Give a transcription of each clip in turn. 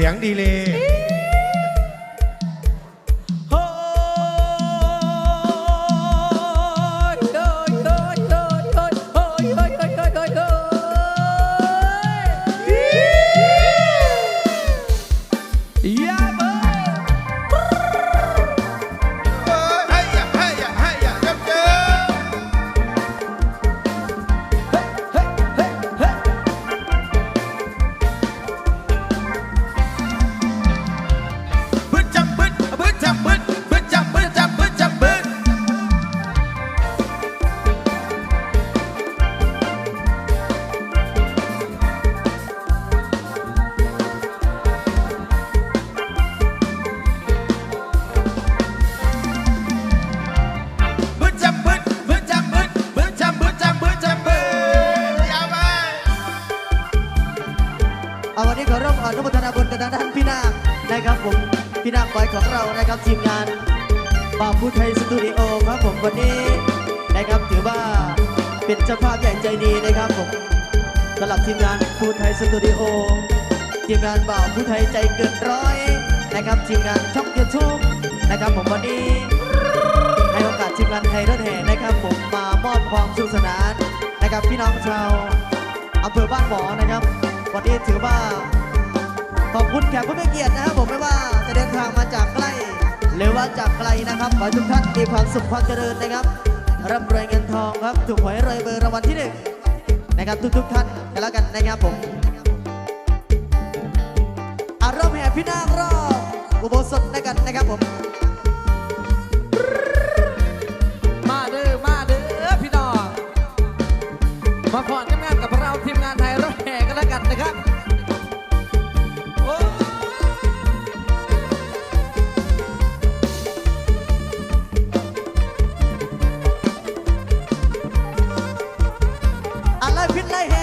เสียงดีเลย อนุโมทนาบุญกับทางด้านพี่นาคนะครับผมพี่นาคบอยของเรานะครับทีมงานบาพูไทยสตูดิโอครับผมวันนี้นะครับถือว่าเป็นเจ้าภาพใหญ่ใจดีนะครับผมสำหรับทีมงานพูไทยสตูดิโอทีมงานบ่าวพูไทยใจเกินร้อยนะครับทีมงานช่องยูทูบนะครับผมวันนี้ให้โอกาสทีมงานไทยรถแห่นะครับ ผมมามอบความสนุกสนานนะครับพี่น้องชาวอำเภอบ้านหมอนะครับ วันนี้ถือว่า ขอบคุณแขกผู้มีเกียรตินะครับผมไม่ว่าจะเดินทางมาจากใกล้ หรือว่าจากไกลนะครับขอให้ทุกท่านมีความสุขความเจริญนะครับร่ำรวยเงินทองครับถูกหวยรวยเบอร์รางวัลที่หนึ่งนะครับทุกๆท่านกันแล้วกันนะครับผมอารมณ์แห่พี่นาครอบอุโบสถด้วยกันนะครับผมมาเด้อมาเด้อพี่น้องมาขอนงานกับเราทีมงานไทย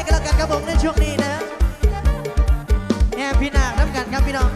กันแล้วกันครับผมในช่วงนี้นะแห่พี่นาคน้ำกันครับพี่น้อง